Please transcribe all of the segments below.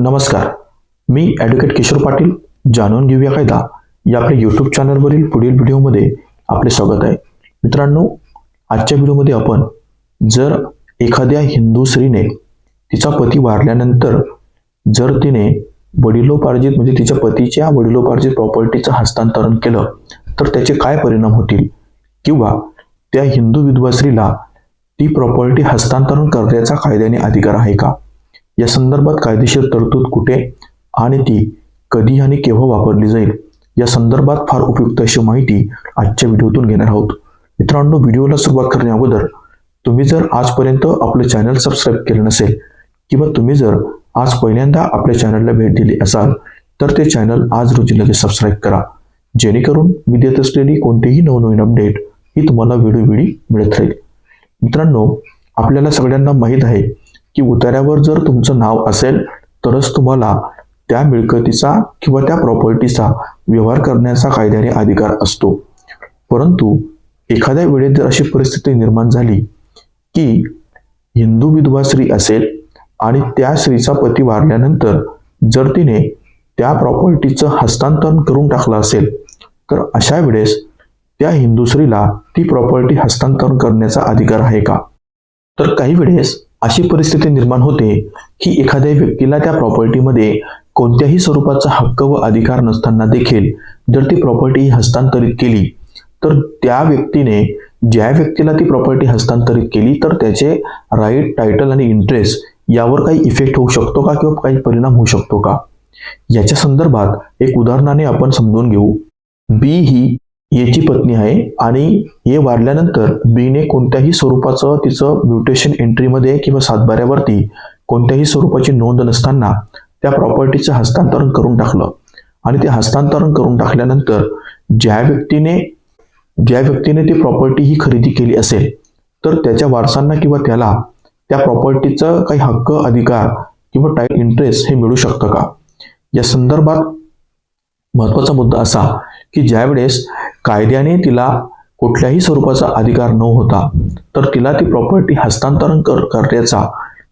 नमस्कार. मी ॲडव्होकेट किशोर पाटील जाणून घेऊया कायदा. या आपल्या यूट्यूब चॅनलवरील पुढील व्हिडिओमध्ये आपले स्वागत आहे. मित्रांनो आजच्या व्हिडिओमध्ये आपण जर एखाद्या हिंदू स्त्रीने तिचा पती वारल्यानंतर जर तिने वडिलोपार्जित म्हणजे तिच्या पतीच्या वडिलोपार्जित प्रॉपर्टीचं हस्तांतरण केलं तर त्याचे काय परिणाम होतील? किंवा त्या हिंदू विधवा स्त्रीला ती प्रॉपर्टी हस्तांतरण करण्याचा कायद्याने अधिकार आहे का? या संदर्भात कायदेशीर तरतूद कुठे आणि ती कधी आणि केव्हा वापरली जाईल या संदर्भात फार उपयुक्त अशी माहिती आजच्या व्हिडिओतून घेणार आहोत. मित्रांनो व्हिडिओला सुरुवात करण्या अगोदर तुम्ही जर आजपर्यंत आपलं चॅनल सबस्क्राईब केलं नसेल किंवा तुम्ही जर आज पहिल्यांदा आपल्या चॅनलला भेट दिली असाल तर ते चॅनल आज रोजी लगेच सबस्क्राईब करा. जेणेकरून मी देत असलेली कोणतीही नवनवीन अपडेट ही तुम्हाला वेळोवेळी मिळत राहील. मित्रांनो आपल्याला सगळ्यांना माहीत आहे की उतार्यावर जर तुमचं नाव असेल तरच तुम्हाला त्या मिळकतीचा किंवा त्या प्रॉपर्टीचा व्यवहार करण्याचा कायद्याने अधिकार असतो. परंतु एखाद्या वेळेत जर अशी परिस्थिती निर्माण झाली की हिंदू विधवा स्त्री असेल आणि त्या स्त्रीचा पती वारल्यानंतर जर तिने त्या प्रॉपर्टीचं हस्तांतरण करून टाकलं असेल तर अशा वेळेस त्या हिंदू स्त्रीला ती प्रॉपर्टी हस्तांतरण करण्याचा अधिकार आहे का? तर काही वेळेस अशी परिस्थिती निर्माण होते की एखाद्या व्यक्तीला त्या प्रॉपर्टीमध्ये कोणत्याही स्वरूपाचा हक्क व अधिकार नसताना देखील जर ती प्रॉपर्टी हस्तांतरित केली तर त्या व्यक्तीने ज्या व्यक्तीला ती प्रॉपर्टी हस्तांतरित केली तर त्याचे राईट टायटल आणि इंटरेस्ट यावर काही इफेक्ट होऊ शकतो का किंवा काही परिणाम होऊ शकतो का? याच्या संदर्भात एक उदाहरणाने आपण समजून घेऊ. बी ही याची पत्नी आहे आणि हे वाढल्यानंतर बीने कोणत्याही स्वरूपाचं तिचं म्युटेशन एंट्रीमध्ये किंवा सातबाऱ्यावरती कोणत्याही स्वरूपाची नोंद नसताना त्या प्रॉपर्टीचं हस्तांतरण करून टाकलं. आणि ते हस्तांतरण करून टाकल्यानंतर ज्या व्यक्तीने ज्या व्यक्तीने ती प्रॉपर्टी ही खरेदी केली असेल तर त्याच्या वारसांना किंवा त्याला त्या प्रॉपर्टीचा काही हक्क अधिकार किंवा टाईट इंटरेस्ट हे मिळू शकतं का? या संदर्भात महत्त्वाचा मुद्दा असा की ज्यावेळेस कायद्याने तिला कुठल्याही स्वरूपाचा अधिकार न होता तर तिला ती प्रॉपर्टी हस्तांतरण कर करण्याचा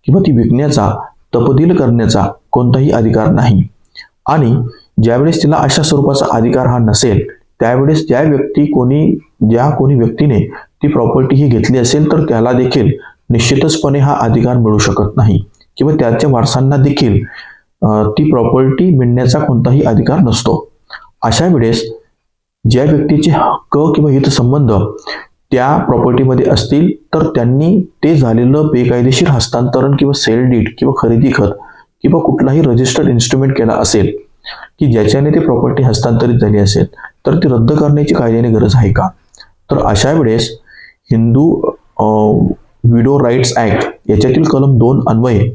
किंवा ती विकण्याचा तपदील करण्याचा कोणताही अधिकार नाही. आणि ज्यावेळेस तिला अशा स्वरूपाचा अधिकार हा नसेल त्यावेळेस ज्या व्यक्ती कोणी ज्या कोणी व्यक्तीने ती प्रॉपर्टी ही घेतली असेल तर त्याला देखील निश्चितचपणे हा अधिकार मिळू शकत नाही. किंवा त्याच्या वारसांना देखील ती प्रॉपर्टी मिळण्याचा कोणताही अधिकार नसतो. अशा वेळेस ज्या व्यक्तीचे हक्क किंवा हितसंबंध त्या प्रॉपर्टीमध्ये असतील तर त्यांनी ते झालेलं बेकायदेशीर हस्तांतरण किंवा सेल डीट किंवा खरेदी खत किंवा कुठलाही रजिस्टर्ड इन्स्ट्रुमेंट केला असेल की ज्याच्याने ती प्रॉपर्टी हस्तांतरित झाली असेल तर ती रद्द करण्याची कायद्याने गरज आहे का? तर अशा वेळेस हिंदू विडो राईट्स ॲक्ट याच्यातील कलम दोन अन्वये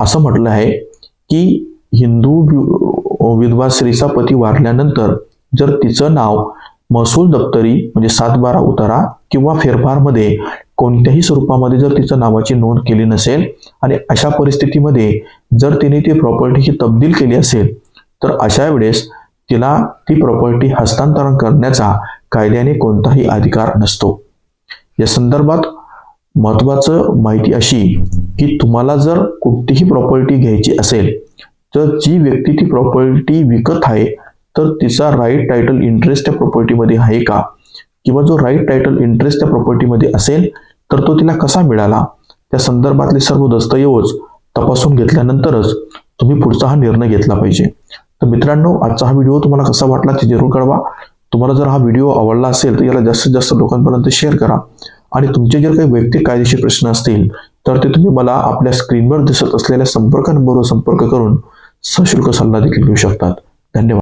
असं म्हटलं आहे की हिंदू विधवा स्त्रीचा पती वारल्यानंतर जर तिचं नाव महसूल दप्तरी म्हणजे सातबारा उतारा किंवा फेरफारमध्ये कोणत्याही स्वरूपामध्ये जर तिचं नावाची नोंद केली नसेल आणि अशा परिस्थितीमध्ये जर तिने ती प्रॉपर्टीची तब्दील केली असेल तर अशा वेळेस तिला ती प्रॉपर्टी हस्तांतरण करण्याचा कायद्याने कोणताही अधिकार नसतो. या संदर्भात महत्वाचं माहिती अशी की तुम्हाला जर कुठलीही प्रॉपर्टी घ्यायची असेल तर जी व्यक्ती ती प्रॉपर्टी विकत आहे तर तिचा राईट टायटल इंटरेस्ट त्या प्रॉपर्टीमध्ये आहे का? किंवा जो राईट टायटल इंटरेस्ट त्या प्रॉपर्टीमध्ये असेल तर तो तिला कसा मिळाला? त्या संदर्भातले सर्व दस्तऐवज तपासून घेतल्यानंतरच तुम्ही पुढचा हा निर्णय घेतला पाहिजे. तर मित्रांनो आजचा हा व्हिडिओ तुम्हाला कसा वाटला ते जरूर कळवा. तुम्हाला जर हा व्हिडिओ आवडला असेल तर याला जास्तीत जास्त लोकांपर्यंत शेअर करा. आणि तुमचे जर काही वैयक्तिक कायदेशीर प्रश्न असतील तर ते तुम्ही मला आपल्या स्क्रीनवर दिसत असलेल्या संपर्क नंबरवर संपर्क करून सशुल्क सल्ला देखील घेऊ शकतात. धन्यवाद.